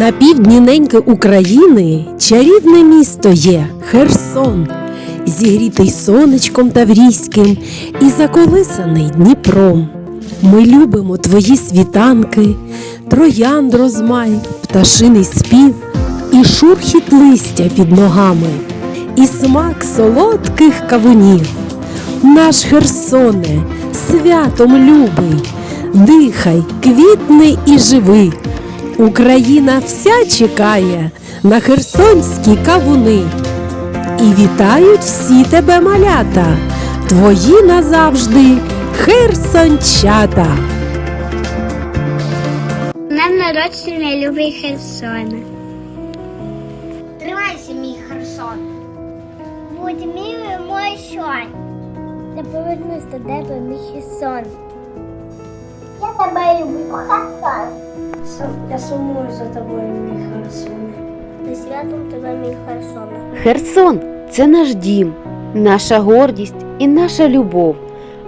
На півдні неньки України чарівне місто є Херсон, зігрітий сонечком таврійським і заколисаний Дніпром. Ми любимо твої світанки, троянд розмай, пташиний спів і шурхіт листя під ногами, і смак солодких кавунів. Наш Херсоне, святом любий, дихай, квітни і живи. Україна вся чекає на херсонські кавуни. І вітають всі тебе малята, твої назавжди херсончата. Днем народження любий Херсона. Тримайся, мій Херсон. Будь милий мой сон. Я повернусь до тебе, мій Херсон. Я тебе люблю, Херсон. Я сумую за тобою, мій Херсоне. За святом тебе, мій Херсоне. Херсон це наш дім, наша гордість і наша любов.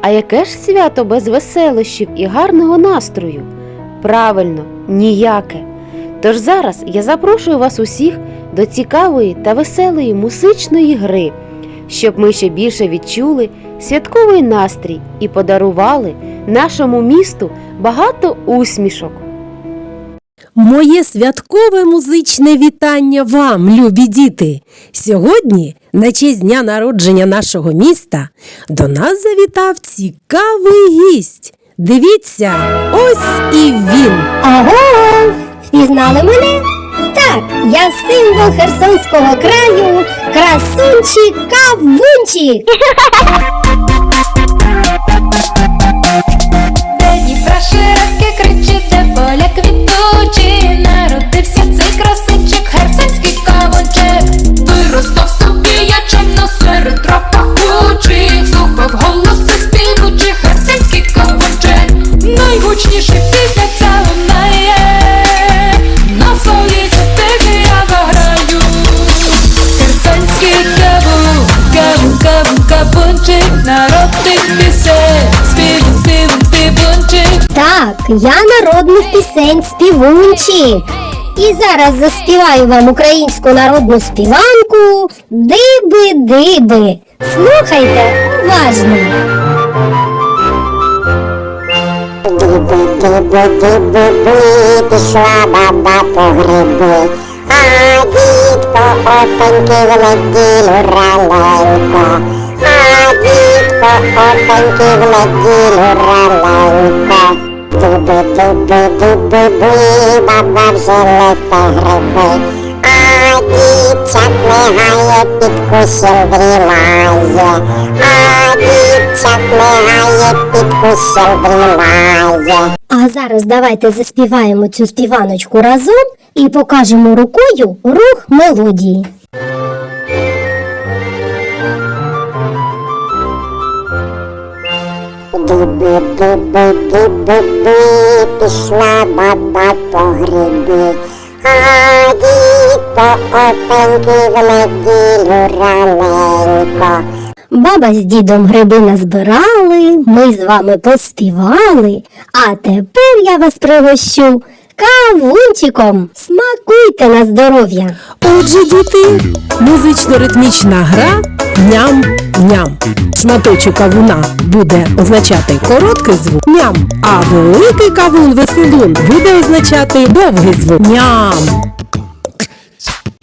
А яке ж свято без веселощів і гарного настрою? Правильно, ніяке. Тож зараз я запрошую вас усіх до цікавої та веселої музичної гри, щоб ми ще більше відчули святковий настрій і подарували нашому місту багато усмішок. Моє святкове музичне вітання вам, любі діти! Сьогодні, на честь дня народження нашого міста, до нас завітав цікавий гість. Дивіться, ось і він. Ого! Впізнали мене? Так, я символ Херсонського краю, красунчик Кавунчик. Найгучніший пісня ця лунає На своїй затихі я заграю Херсонський кавун, кавун, кавун, кавунчик Народ пісень, співун, співун, співунчик Так, я народних пісень співунчик. І зараз заспіваю вам українську народну співанку Диби-диби. Слухайте уважно. budy, budy, budy, szła baba po ryby. A dit po openki wleci luraleńko. A dit po openki wleci luraleńko. Duby, duby, duby, duby, baba wzięła te. Не гає, під кущем дрімає, а під кущем дрімає. А зараз давайте заспіваємо цю співаночку разом і покажемо рукою рух мелодії. Диби-диби-диби-би, пішла баба по гриби, а по опеньки в неділю раненько. Баба з дідом гриби назбирали, ми з вами поспівали, а тепер я вас пригощу кавунчиком. Смакуйте на здоров'я! Отже, діти, музично-ритмічна гра ням-ням. Шматочок кавуна буде означати короткий звук ням, а великий кавун веселун буде означати довгий звук ням.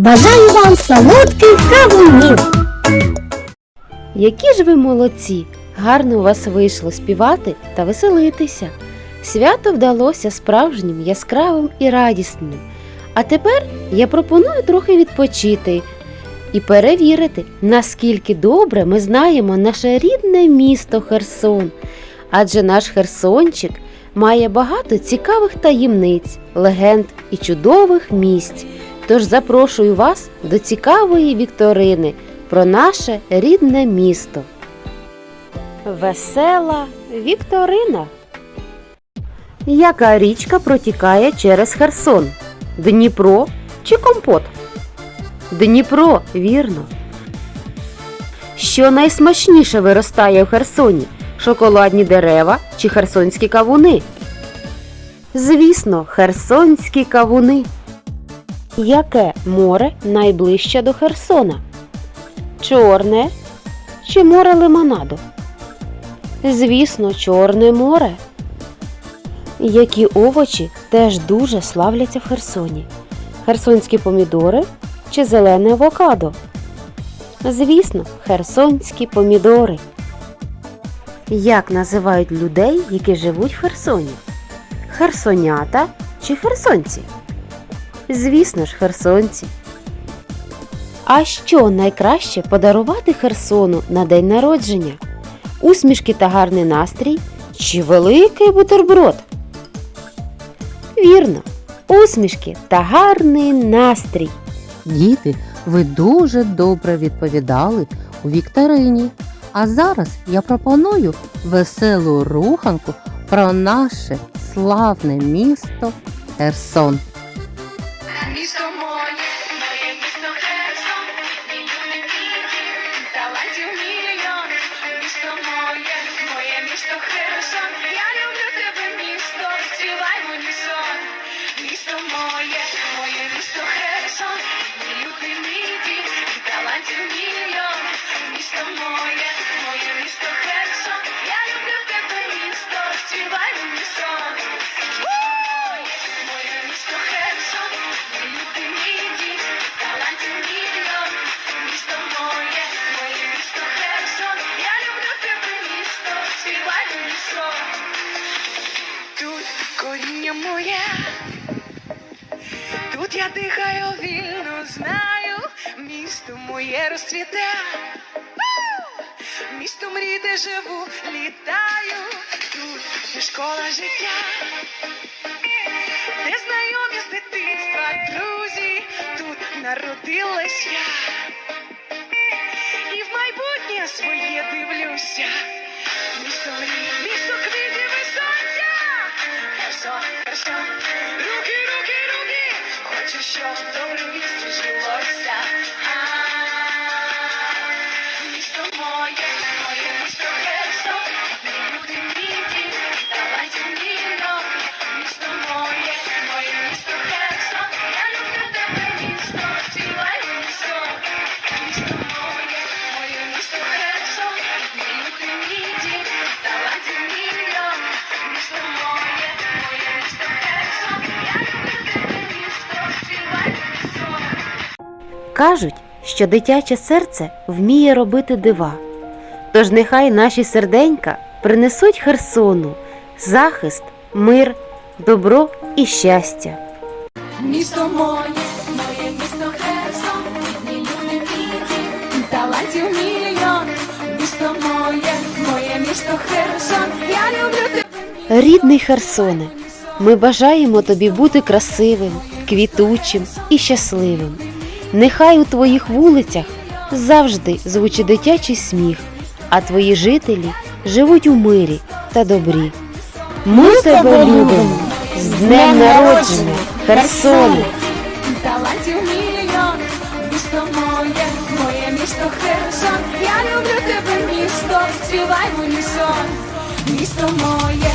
Бажаю вам солодких кавунів! Які ж ви молодці! Гарно у вас вийшло співати та веселитися. Свято вдалося справжнім, яскравим і радісним. А тепер я пропоную трохи відпочити і перевірити, наскільки добре ми знаємо наше рідне місто Херсон. Адже наш Херсончик має багато цікавих таємниць, легенд і чудових місць. Тож запрошую вас до цікавої вікторини про наше рідне місто. Весела Вікторина. Яка річка протікає через Херсон? Дніпро чи компот? Дніпро, вірно. Що найсмачніше виростає в Херсоні? Шоколадні дерева чи херсонські кавуни? Звісно, херсонські кавуни. Яке море найближче до Херсона? Чорне чи море лимонаду? Звісно, Чорне море. Які овочі теж дуже славляться в Херсоні? Херсонські помідори чи зелене авокадо? Звісно, херсонські помідори. Як називають людей, які живуть в Херсоні? Херсонята чи херсонці? Звісно ж, херсонці. А що найкраще подарувати Херсону на день народження? Усмішки та гарний настрій чи великий бутерброд? Вірно, усмішки та гарний настрій. Діти, ви дуже добре відповідали у вікторині. А зараз я пропоную веселу руханку про наше славне місто Херсон. Місто моє, коріння моє, тут я дихаю вільно, знаю, місто моє розцвіте. Місто мрій, де живу, літаю, тут є школа життя де знайомі з дитинства друзі, тут народилась я. Кажуть, що дитяче серце вміє робити дива. Тож нехай наші серденька принесуть Херсону захист, мир, добро і щастя. Місто моє, моє місто Херсон, мій любий мій, талантів мільйон. Місто моє, моє місто Херсон, я люблю тебе. Рідний Херсоне, ми бажаємо тобі бути красивим, квітучим і щасливим. Нехай у твоїх вулицях завжди звучить дитячий сміх, а твої жителі живуть у мирі та добрі. Ми тебе любимо з днем народження, Херсоне! Талантів мільйон, місто моє, моє місто Херсон, я люблю тебе, місто, співай в унісон. Місто моє,